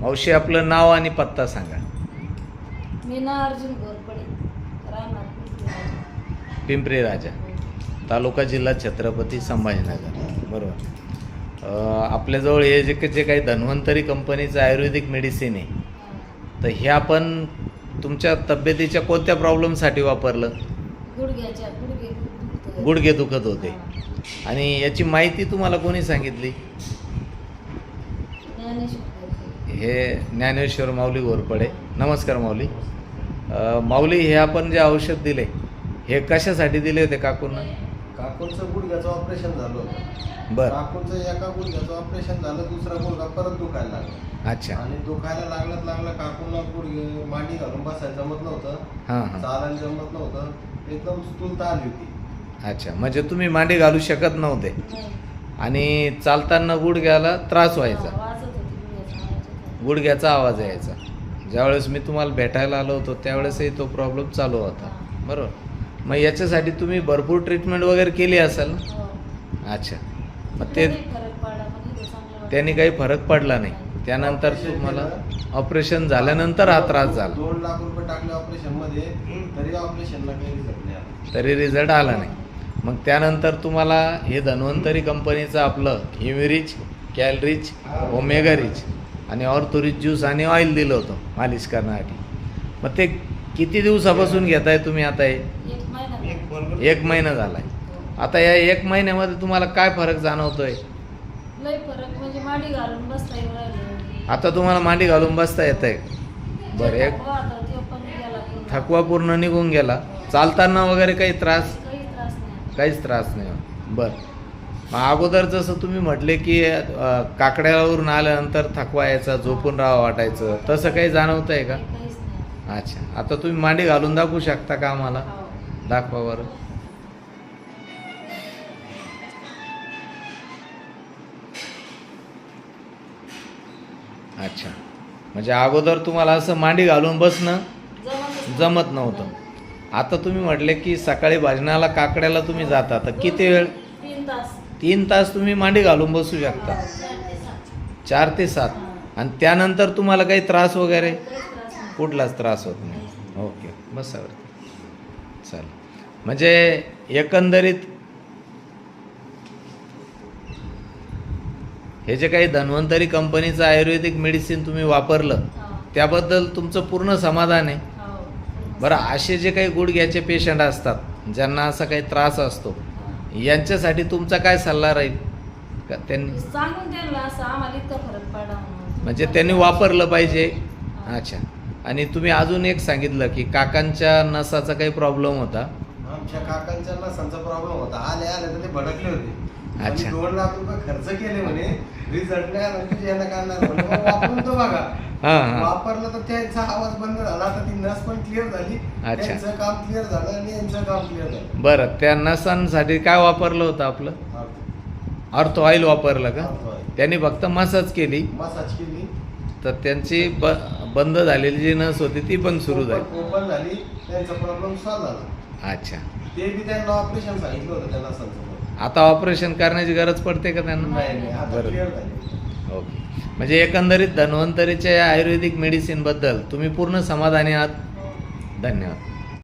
मावशी आपलं नाव आणि पत्ता सांगा मीना अर्जुन घोरपडे राहणार पिंपरी. राजा तालुका जिल्हा छत्रपती संभाजीनगर बरोबर अं, आपल्याजवळ हे जे जे काही धन्वंतरी कंपनीचं आयुर्वेदिक मेडिसिन आहे. तर हे आपण तुमच्या तब्येतीच्या कोणत्या प्रॉब्लेमसाठी वापरलं गुडघ्याच्या गुडघे दुखतं. गुडघे दुखत होते हा. आणि याची माहिती तुम्हाला कोणी सांगितली ज्ञानेश्वर. हे ज्ञानेश्वर माऊली घोरपडे नमस्कार माऊली. माऊली हे आपण जे औषध दिले हे कशासाठी दिले होते काकूंना? काकूंचं गुडघ्याचं ऑपरेशन झालं होतं. बरं. काकूंचं एका गुडघ्याचं ऑपरेशन झालं दुसरा गुडघा परत दुखायला लागला. अच्छा. आणि दुखायला लागलं लागलं काकूंना गुडघे मांडी घालून बसायला जमत नव्हतं. हां हां. चालायला जमत नव्हतं. एकदम स्थूलता आली होती. अच्छा. म्हणजे तुम्ही मांडी घालू शकत नव्हते. नाही. आणि चालताना गुडघ्याला त्रास व्हायचा हा, वाजत होती गुडघ्याचा आवाज होता. गुडघ्याचा आवाज यायचा. ज्यावेळेस मी तुम्हाला भेटायला आलो होतो त्यावेळेसही तो प्रॉब्लेम चालू होता. बरोबर? मग याच्यासाठी तुम्ही भरपूर ट्रीटमेंट वगैरे केली असेल ना? हो. अच्छा. मग ते. त्यांनी काही फरक पडला नाही. त्यानंतर तुम्हाला ऑपरेशन झाल्यानंतर हा त्रास झाला. दोन लाख रुपये टाकले ऑपरेशनमध्ये तरी ऑपरेशनला काही रिझल्ट नाही. तरी रिझल्ट आला नाही. मग त्यानंतर तुम्हाला हे धन्वंतरी कंपनीचं आपलं हिमिरिच कॅलरिच ओमेगारिच आणि ऑर्थोरिच ज्यूस आणि ऑइल दिलं होतं मालिश करण्यासाठी. मग ते किती दिवसापासून घेताय तुम्ही आता हे? एक महिना. झाला. एक महिना झालाय. आता या एक महिन्यामध्ये तुम्हाला काय फरक जाणवतोय? लय फरक. म्हणजे माडी घालून बसता येऊ राहिलं. आता तुम्हाला मांडी घालून बसता येत आहे. बरं एक थकवा पूर्ण. निघून गेला. चालताना वगैरे काही त्रास? काही त्रास नाही. काहीच त्रास नाही बरं. मग अगोदर जसं तुम्ही म्हटले की काकड्यावरून आल्यानंतर थकवा यायचा झोपून राहावं वाटायचं तसं काही जाणवत आहे का अच्छा. आता तुम्ही मांडी घालून दाखवू शकता का आम्हाला? हो. दाखवा बरं. अच्छा. म्हणजे अगोदर तुम्हाला असं मांडी घालून बसणं. जमत नव्हतं. आता तुम्ही म्हटले की सकाळी भाजनाला काकड्याला तुम्ही जाता. तर किती वेळ? तीन तास तुम्ही मांडी घालून बसू शकता चार ते सात. आणि त्यानंतर तुम्हाला काही त्रास वगैरे. कुठलाच त्रास होत नाही ओके बसावरती चालेल म्हणजे एकंदरीत हे जे काही धन्वंतरी कंपनीचं आयुर्वेदिक मेडिसिन तुम्ही वापरलं हो. त्याबद्दल तुमचं पूर्ण समाधान आहे हो. बरं असे जे काही गुडघ्याचे पेशंट असतात ज्यांना असा काही त्रास असतो. यांच्यासाठी तुमचा काय सल्ला राहील? का त्यांनी? सांगून त्यांना असं आम्हाला इतका फरक पडला म्हणून. म्हणजे त्यांनी वापरलं पाहिजे? अच्छा. आणि तुम्ही अजून एक सांगितलं की काकांच्या नसाचा काही प्रॉब्लेम होता. आमच्या काकांच्या नसांचा प्रॉब्लेम होता. आले आले तर ते भडकले होते. अच्छा. दोन लाख रुपये खर्च केले म्हणे. रिझल्ट नाही आला यांना मग वापरून तो बघा. हां हां. वापरलं तर त्यांचा आवाज बंद झाला आता ती नस पण क्लिअर झाली. अच्छा. त्यांचं काम क्लिअर झालं आणि यांचं काम क्लिअर झालं. बरं त्या नसांसाठी काय वापरलं होतं आपलं? अर्थ ऑइल वापरलं का? त्यांनी फक्त मसाज केली. मसाज केली. तर त्यांची ब बंद झालेली जी नस होती ती पण सुरू झाली. ओपन झाली. त्यांचा प्रॉब्लेम सॉल्व्ह झाला. अच्छा. ते बी त्यांना ऑपरेशन सांगितलं होतं त्यांना नसांचं आता ऑपरेशन करण्याची गरज पडते का त्यांना? नाही नाही आता बरं. क्लिअर झाली. ओके. म्हणजे एकंदरीत धन्वंतरीच्या आयुर्वेदिक मेडिसिनबद्दल तुम्ही पूर्ण समाधानी आहात. धन्यवाद.